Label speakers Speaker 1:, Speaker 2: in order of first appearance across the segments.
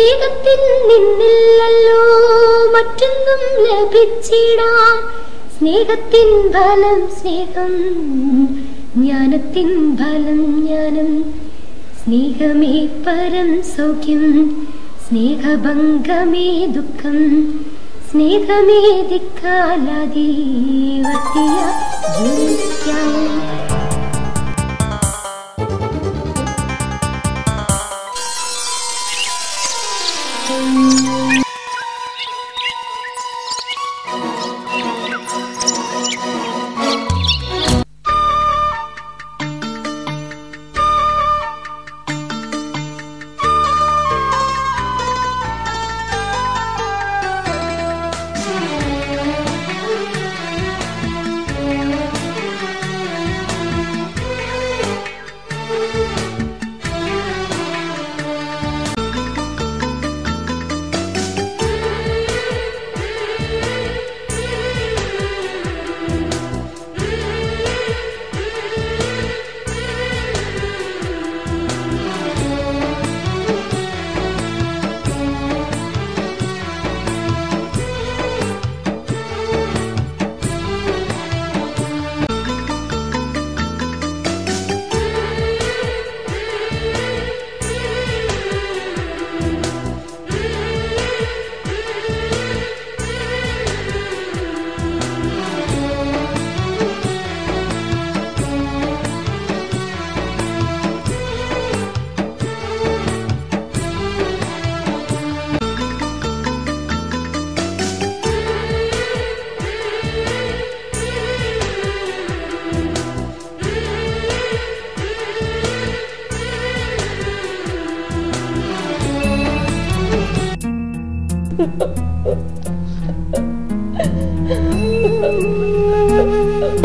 Speaker 1: സ്നേഹത്തിൻ നിന്നില്ലല്ലോ മറ്റൊന്നും ലഭിച്ചിടാൻ. സ്നേഹത്തിൻ ഫലം സ്നേഹം ജ്ഞാനത്തിൻ ഫലം ജ്ഞാനം. സ്നേഹമേ പരം സൗഖ്യം സ്നേഹഭംഗമേ ദുഃഖം. സ്നേഹമേ ദിക്കാലാതി വർത്തിയ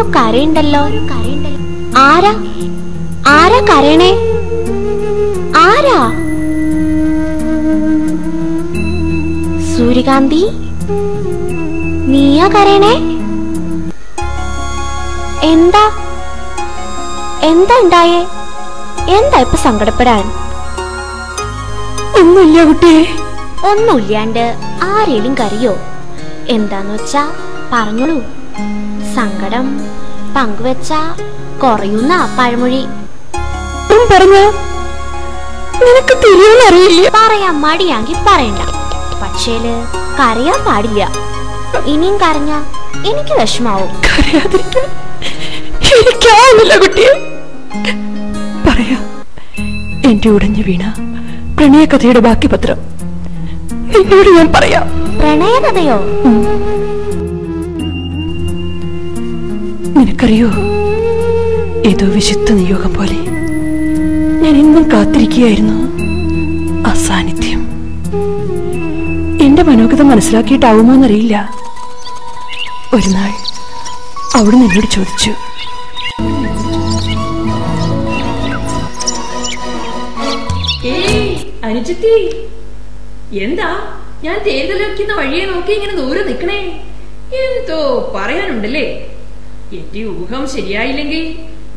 Speaker 2: എന്തോ കരയുണ്ടല്ലോ. ആരാ? ആരാ കരയണേ? ആരാ? സൂര്യകാന്തി നീയാ കരയണേ? എന്താ? എന്താ ഉണ്ടായേ? എന്താ ഇപ്പൊ സങ്കടപ്പെടാൻ?
Speaker 3: ഒന്നുമില്ല കുട്ടിയെ
Speaker 2: ഒന്നുമില്ലാണ്ട് ആരേലും കറിയോ എന്താന്ന് വെച്ചാ പറഞ്ഞോളൂ. സങ്കടം പങ്കുവെച്ച കുറയുന്ന പഴമൊഴി.
Speaker 3: പറഞ്ഞ നിനക്ക്
Speaker 2: പറയാൻ മടിയാങ്കി പറയണ്ട. പക്ഷേൽ കരയാൻ പാടില്ല. ഇനിയും കരഞ്ഞ എനിക്ക് വിഷമാവും.
Speaker 3: കരയാതിരിക്കാൻ എനിക്കാവുന്നില്ല കുട്ടിയെ പറയാ എന്റെ ഉടഞ്ഞു വീണ പ്രണയകഥയുടെ ബാക്കി പത്രം നിന്നോട് ഞാൻ പറയാം.
Speaker 2: പ്രണയകഥയോ?
Speaker 3: നിനക്കറിയോ? ഏതോ വിശുദ്ധ നിയോഗം പോലെ ഞാൻ എന്നും കാത്തിരിക്കുകയായിരുന്നു. ആ സാന്നിധ്യം എന്റെ മനോഗത മനസ്സിലാക്കിയിട്ടാവുമോ എന്നറിയില്ല. ഒരു നാൾ അവിടുന്ന് എന്നോട് ചോദിച്ചു.
Speaker 4: എന്താ? ഞാൻ തേന്തലൊക്കുന്ന വഴിയെ നോക്കി ഇങ്ങനെ ദൂരെ നിൽക്കണേ. എന്തോ പറയാനുണ്ടല്ലേ? എന്റെ ഊഹം ശരിയായില്ലെങ്കിൽ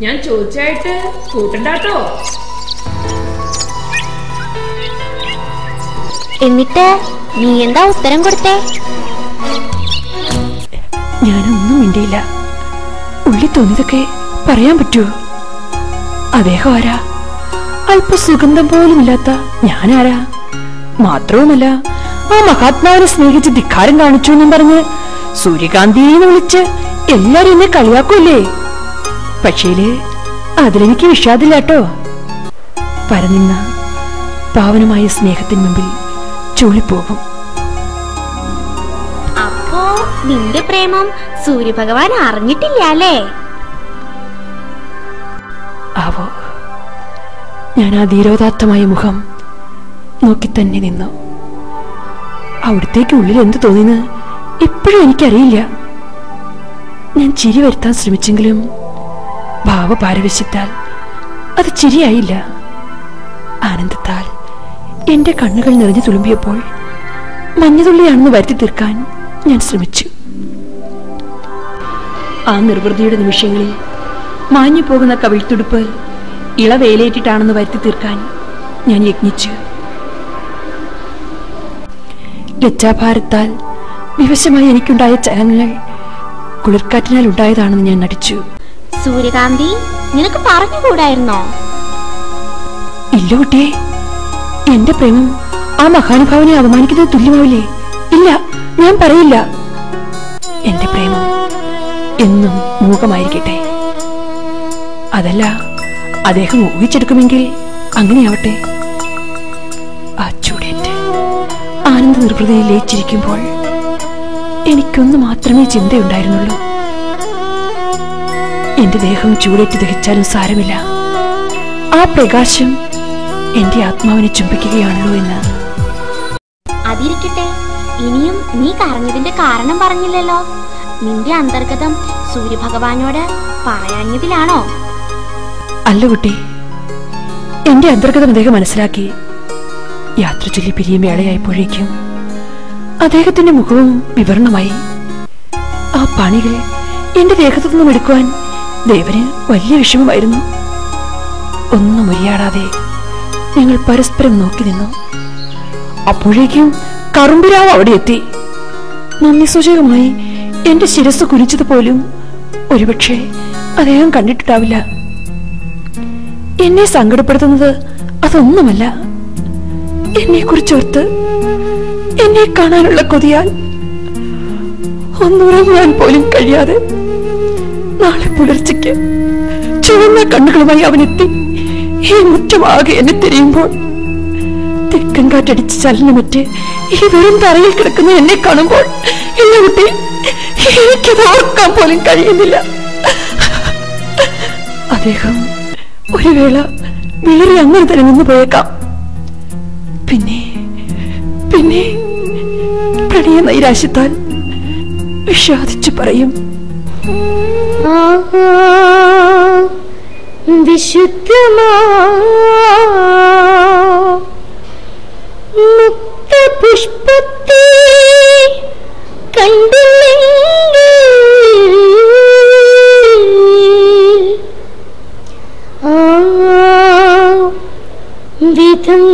Speaker 4: ഞാൻ ചോദിച്ചായിട്ട് കൂട്ടണ്ടാട്ടോ.
Speaker 2: എന്നിട്ട് നീ എന്താ ഉത്തരം കൊടുത്തേ?
Speaker 3: ഞാനൊന്നും മിണ്ടിയില്ല. ഉള്ളി തോന്നിയതൊക്കെ പറയാൻ പറ്റുമോ അദ്ദേഹം ആരാ? അല്പ സുഗന്ധം പോലുമില്ലാത്ത ഞാനാരാ? മാത്രവുമല്ല ആ മഹാത്മാവിനെ സ്നേഹിച്ച് ധിക്കാരം കാണിച്ചു എന്നും പറഞ്ഞ് സൂര്യകാന്തിയെന്ന് വിളിച്ച് എല്ലാരും എന്നെ കളിയാക്കൂല്ലേ? പക്ഷേൽ അതിലെനിക്ക് വിഷാദില്ലാട്ടോ. പരനിന്ന പാവനമായ സ്നേഹത്തിന് മുമ്പിൽ ചൂളിപ്പോകും.
Speaker 2: അപ്പോ നിന്റെ പ്രേമം സൂര്യഭഗവാൻ അറിഞ്ഞിട്ടില്ല അല്ലേ?
Speaker 3: ആവോ ഞാൻ ആ ധീരോദാത്തമായ മുഖം നോക്കി തന്നെ നിന്നു. അവിടത്തേക്ക് ഉള്ളിൽ എന്ത് തോന്നിന്ന് ഇപ്പോഴും എനിക്കറിയില്ല. ഞാൻ ചിരി വരുത്താൻ ശ്രമിച്ചെങ്കിലും ഭാവപാരവശ്യത്താൽ അത് ചിരിയായില്ല. ആനന്ദത്താൽ എന്റെ കണ്ണുകൾ നിറഞ്ഞു തുളുമ്പിയപ്പോൾ മഞ്ഞതുള്ളിയാണെന്ന് വരുത്തി തീർക്കാൻ ഞാൻ ശ്രമിച്ചു. ആ നിർവൃതിയുടെ നിമിഷങ്ങളിൽ മാഞ്ഞു പോകുന്ന കവിൾത്തുടുപ്പ് ഇളവേലേറ്റിട്ടാണെന്ന് വരുത്തി തീർക്കാൻ ഞാൻ യജ്ഞിച്ചു ലജ്ജാഭാരത്താൽ വിവശമായി എനിക്കുണ്ടായ ചലനങ്ങൾ കുളിർക്കാറ്റിനാൽ ഉണ്ടായതാണെന്ന് ഞാൻ നടിച്ചു.
Speaker 2: സൂര്യകാന്തി നിനക്ക് പറഞ്ഞുകൂടായിരുന്നോ?
Speaker 3: ഇല്ല കുട്ടിയെ എന്റെ പ്രേമം ആ മഹാനുഭാവനെ അപമാനിക്കുന്നത് തുല്യമാവില്ലേ? ഇല്ല ഞാൻ പറയില്ല. എന്റെ പ്രേമം എന്നും മൂകമായിരിക്കട്ടെ. അതല്ല അദ്ദേഹം ഊഹിച്ചെടുക്കുമെങ്കിൽ അങ്ങനെയാവട്ടെ. ആ ചൂടേറ്റ് ആനന്ദ നിർവൃതയിൽ ലയിച്ചിരിക്കുമ്പോൾ എനിക്കൊന്നു മാത്രമേ ചിന്തയുണ്ടായിരുന്നുള്ളൂ. എന്റെ ദേഹം ചൂടേറ്റ് ദഹിച്ചാലും സാരമില്ല. ആ പ്രകാശം എന്റെ ആത്മാവിനെ ചുംബിക്കുകയാണല്ലോ എന്ന്.
Speaker 2: അതിരിക്കട്ടെ. ഇനിയും നീ കറഞ്ഞതിന്റെ കാരണം പറഞ്ഞില്ലല്ലോ. നിന്റെ അന്തർഗതം സൂര്യഭഗവാനോട് പറയാഞ്ഞതിലാണോ?
Speaker 3: അല്ല കുട്ടി. എന്റെ അന്തർഗതം അദ്ദേഹം മനസ്സിലാക്കി. യാത്ര ചൊല്ലി പിരിയും വേളയായപ്പോഴേക്കും അദ്ദേഹത്തിന്റെ മുഖവും വിവരണമായി. ആ പണികൾ എന്റെ ദേഹത്തു നിന്നും എടുക്കുവാൻ ദേവന് വലിയ വിഷമമായിരുന്നു. ഒന്നും ഉരിയാടാതെ ഞങ്ങൾ പരസ്പരം നോക്കി നിന്നു. അപ്പോഴേക്കും കറുമ്പുരാവ് അവിടെ എത്തി. നന്ദി സൂചകമായി എന്റെ ശിരസ് കുനിച്ചത് പോലും ഒരുപക്ഷെ അദ്ദേഹം കണ്ടിട്ടുണ്ടാവില്ല. എന്നെ സങ്കടപ്പെടുത്തുന്നത് അതൊന്നുമല്ല. എന്നെ കുറിച്ചോർത്ത് എന്നെ കാണാനുള്ള കൊതിയാൽ ഒന്നുറങ്ങുവാൻ പോലും കഴിയാതെ നാളെ പുലർച്ചയ്ക്ക് ചുവന്ന കണ്ണുകളുമായി അവനെത്തി ഈ മുറ്റമാകെ എന്നെ തിരിയുമ്പോൾ തെക്കൻ കാറ്റടിച്ച് ചലനമറ്റ് ഈ വെറും തറയിൽ കിടക്കുന്ന എന്നെ കാണുമ്പോൾ എന്നെ കുട്ടി എനിക്കത് ഓർക്കാൻ പോലും കഴിയുന്നില്ല. അദ്ദേഹം ഒരു വേള വേറെ അങ്ങനെ തന്നെ നിന്ന് പോയേക്കാം. പിന്നെ പിന്നെ പ്രണയ നൈരാശ്യത്താൽ വിഷാദിച്ചു പറയും.
Speaker 1: വിശുദ്ധമാ മുക്തപുഷ്പത്തെ കണ്ടില്ലെങ്കിൽ ആ വിധം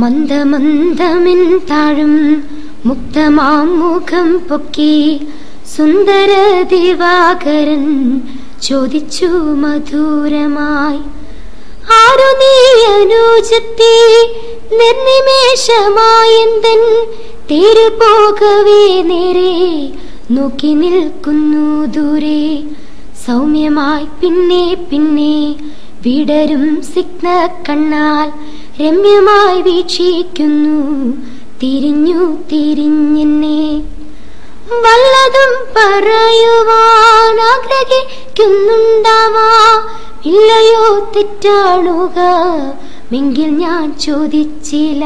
Speaker 1: മന്ദമന്ദമിൻ താഴും മുക്തമാം മുഖം പൊക്കി സുന്ദര ദിവാകരൻ ചോദിച്ചു മധുരമായി. ആരു നീ അനുജത്തി നിർനിമേഷമായെന്തൻ തേരു പോകവേ നേരെ നോക്കി നിൽക്കുന്നു ദൂരെ. സൗമ്യമായി പിന്നെ പിന്നെ വിടരും സിഗ്ന കണ്ണാൽ രമ്യമായി വീക്ഷിക്കുന്നു. തിരിഞ്ഞു തിരിഞ്ഞെന്നെ. വല്ലതും പറയുവാൻ ആഗ്രഹിക്കുന്നുണ്ടാവാ. ഇല്ലയോ തെറ്റാണുക. എങ്കിൽ ഞാൻ ചോദിച്ചില്ല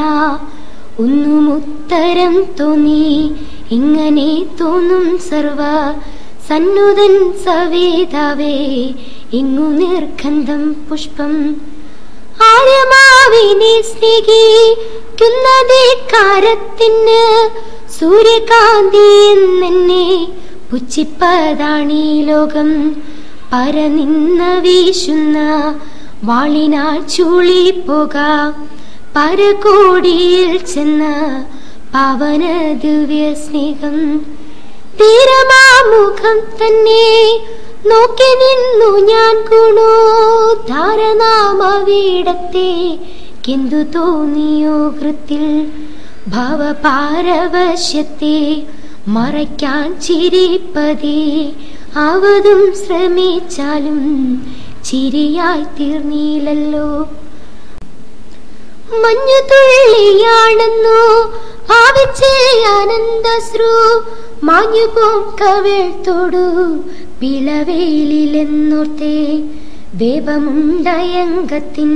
Speaker 1: ഒന്നും ഉത്തരം തോന്നി. ഇങ്ങനെ തോന്നും സർവ സന്നുതൻ സവേതാവേ. ഇങ്ങു നിർഗന്ധം പുഷ്പം ആര്യമാവിനെ സ്നേഹിക്കുന്നതേ കാരത്തിന് സൂര്യകാന്തി എന്നെ പുച്ഛിപ്പതാണീ ലോകം. പരനിന്ന വീശുന്ന വാളിനാൽ ചൂളി പോക. പരകോടിയിൽ ചെന്ന പവന ദിവ്യ സ്നേഹം തീരമാമുഖം തന്നെ നോക്കി നിന്നു ഞാൻ ഗുണോ ധാരണാമവിടത്തെ കെന്തു തോന്നിയോ കൃത്തിൽ? ഭവപാരവശ്യത്തെ മറയ്ക്കാൻ ചിരിപ്പതേ. അവതും ശ്രമിച്ചാലും ചിരിയായി തീർന്നില്ലല്ലോ മഞ്ഞു തുള്ളിയാണെന്നോ? ഭാവിച്ചേ അനന്തശ്രു. മാഞ്ഞു പോം കവിൾത്തോടു പിളവേലിലെന്നോർത്തേ വേപമുണ്ടയങ്കത്തിൻ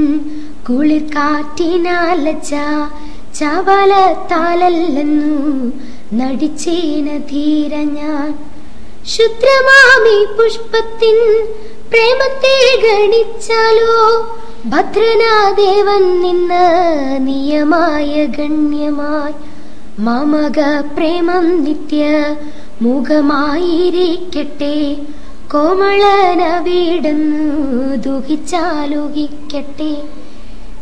Speaker 1: കുളിർക്കാറ്റിനാലച്ച ചവലത്താലല്ലെന്നു നടിച്ചേന ധീര ഞാൻ. ശുദ്രമാമി പുഷ്പത്തിൻ പ്രേമത്തെ ഗണിച്ചാലോ ഭദ്രനാദേവൻ നിന്ന് നിയമായ ഗണ്യമായി. മാമക പ്രേമം നിത്യ മുഖമായിരിക്കട്ടെ. കോമളന വീടെന്ന് ദുഹിച്ചാലോഹിക്കട്ടെ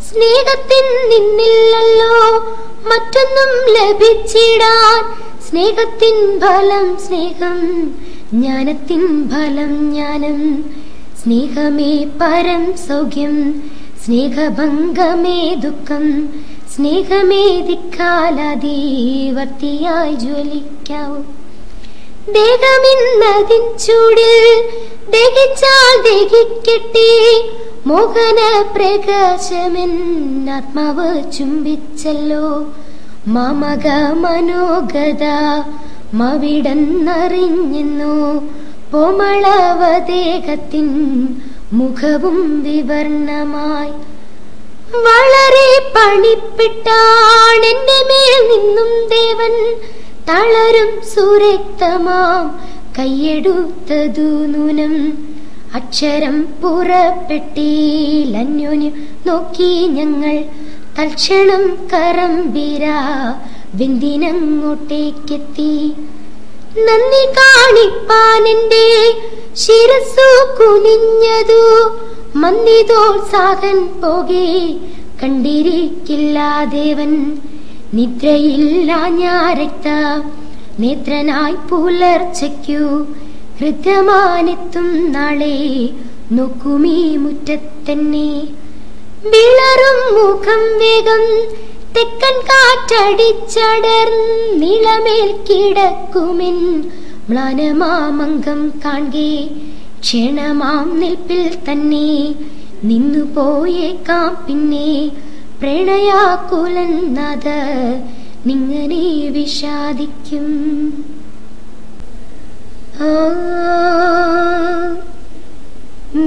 Speaker 1: സ്നേഹത്തിൻ നിന്നില്ലല്ലോ മറ്റൊന്നും ലഭിച്ചിടാൻ. സ്നേഹത്തിൻ ഫലം സ്നേഹം ജ്ഞാനത്തിൻ ഫലം ജ്ഞാനം. സ്നേഹമേ പരം സൗഖ്യം സ്നേഹഭംഗമേ ദുഃഖം. സ്നേഹമേ ദിക്കാലാതീവർത്തിയായി ജ്വലിക്കാവൂ. ദേഹമിന്നതിൻ ചൂടിൽ ദഹിച്ചാൽ ദഹിക്കട്ടെ. മോഹന പ്രകാശമെന്നാത്മാവ് ചുംബിച്ചല്ലോ. മാമക മനോഗത മവിടന്നറിഞ്ഞെന്നു. പോമളവദേഹത്തിൻ മുഖവും വിവർണമായി. വളരെ പണിപ്പെട്ടാണ് എന്റെ മേൽ നിന്നും ദേവൻ തളരും സുരക്തമാം കയ്യെടുത്തതു നൂനം. അക്ഷരം പുറപ്പെട്ടില്ലന്യോന്യം നോക്കി ഞങ്ങൾ. തൽക്ഷണം കറമ്പിര വെന്തിനങ്ങോട്ടേക്കെത്തി. നന്ദി കാണിപ്പാൻ എന്റെ ശിരസു കുനിഞ്ഞതു മന്ദിതോത്സാഹൻ പോകെ കണ്ടിരിക്കില്ല ദേവൻ. നിദ്രയില്ല ഞാരക്ത നേത്രനായി പുലർച്ചയ്ക്കു ഹൃദ്യമാനെത്തും നാളെ. നോക്കുമീ മുറ്റത്തന്നെ. വിളറും മുഖം വേഗം തെക്കൻ കാറ്റടിച്ചടർന്നിളമേൽ കിടക്കുമെൻ. മ്ലാനമാമംഗം കാണേ ക്ഷണമാം നിൽപ്പിൽ തന്നെ. നിന്നു പോയേക്കാം പിന്നെ. പ്രണയാകുലൻ നാഥ നിങ്ങനെ വിഷാദിക്കും.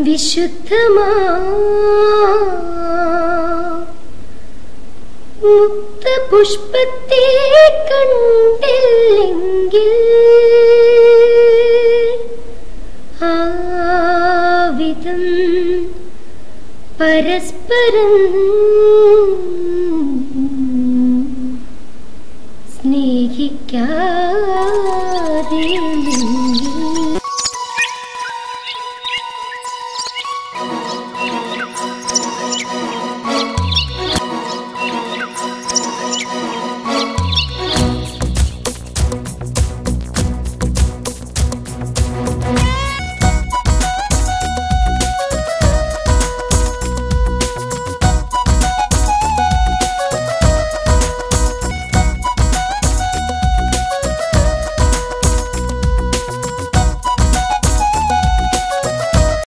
Speaker 1: വിശുദ്ധമാ മുക്തപുഷ്പത്തെ കണ്ടില്ലെങ്കിൽ പരസ്പരം സ്നേഹിക്കാതെ